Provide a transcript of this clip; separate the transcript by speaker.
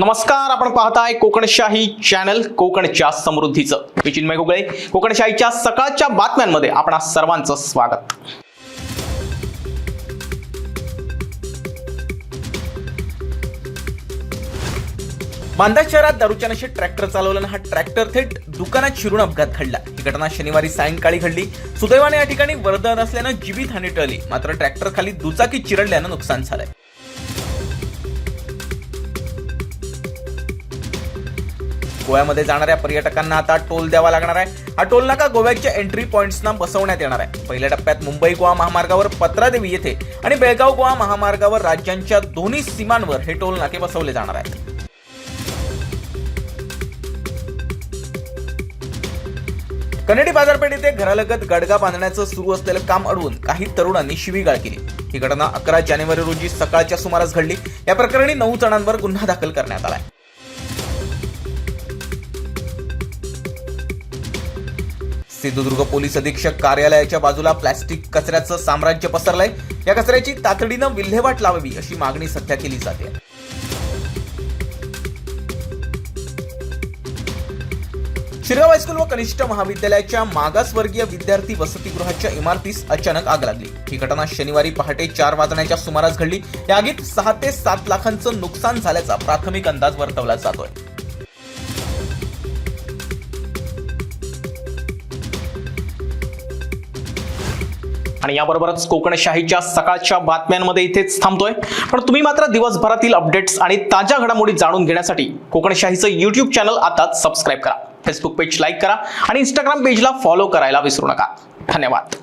Speaker 1: नमस्कार आपण पाहताय कोकणशाही चॅनल कोकणच्या समृद्धीचं. मी चिन्मय गुगळे. कोकणशाहीच्या सकाळच्या बातम्यांमध्ये आपणा सर्वांचं स्वागत. बांदा शहरात दारूच्या नशेत ट्रॅक्टर चालवल्यानं हा ट्रॅक्टर थेट दुकानात शिरून अपघात घडला. ही घटना शनिवारी सायंकाळी घडली. सुदैवाने या ठिकाणी वर्दळ असल्यानं जीवितहानी टळली. मात्र ट्रॅक्टर खाली दुचाकी चिरडल्यानं नुकसान झालंय. गोव्यामध्ये जाणाऱ्या पर्यटकांना आता टोल द्यावा लागणार आहे. हा टोल नाका गोव्याच्या एंट्री पॉईंट्सना बसवण्यात येणार आहे. पहिल्या टप्प्यात मुंबई गोवा महामार्गावर पत्रादेवी येथे आणि बेळगाव गोवा महामार्गावर राज्यांच्या दोन्ही सीमांवर हे टोल नाके बसवले जाणार आहेत. कनेडी बाजारपेठ येथे घरालगत गडगा बांधण्याचं सुरू असलेलं काम अडवून काही तरुणांनी शिवीगाळ केली. ही घटना अकरा जानेवारी रोजी सकाळच्या सुमारास घडली. या प्रकरणी नऊ जणांवर गुन्हा दाखल करण्यात आलाय. सिंधुदुर्ग पोलीस अधीक्षक कार्यालयाच्या बाजूला प्लॅस्टिक कचऱ्याचं साम्राज्य पसरलंय. या कचऱ्याची तातडीनं विल्हेवाट लावावी अशी मागणी सध्या केली जाते. शिरगाव हायस्कूल व कनिष्ठ महाविद्यालयाच्या मागासवर्गीय विद्यार्थी वसतिगृहाच्या इमारतीस अचानक आग लागली. ही घटना शनिवारी पहाटे चार वाजण्याच्या सुमारास घडली. या आगीत सहा ते सात लाखांचं नुकसान झाल्याचा प्राथमिक अंदाज वर्तवला जातोय. आणि याबरोबरच कोकणशाहीच्या सकाळच्या बातम्यांमध्ये इथेच थांबतोय. पण तुम्ही मात्र दिवसभरातील अपडेट्स आणि ताज्या घडामोडी जाणून घेण्यासाठी कोकणशाहीचं युट्यूब चॅनल आताच सबस्क्राईब करा. फेसबुक पेज लाईक करा आणि इंस्टाग्राम पेजला फॉलो करायला विसरू नका. धन्यवाद.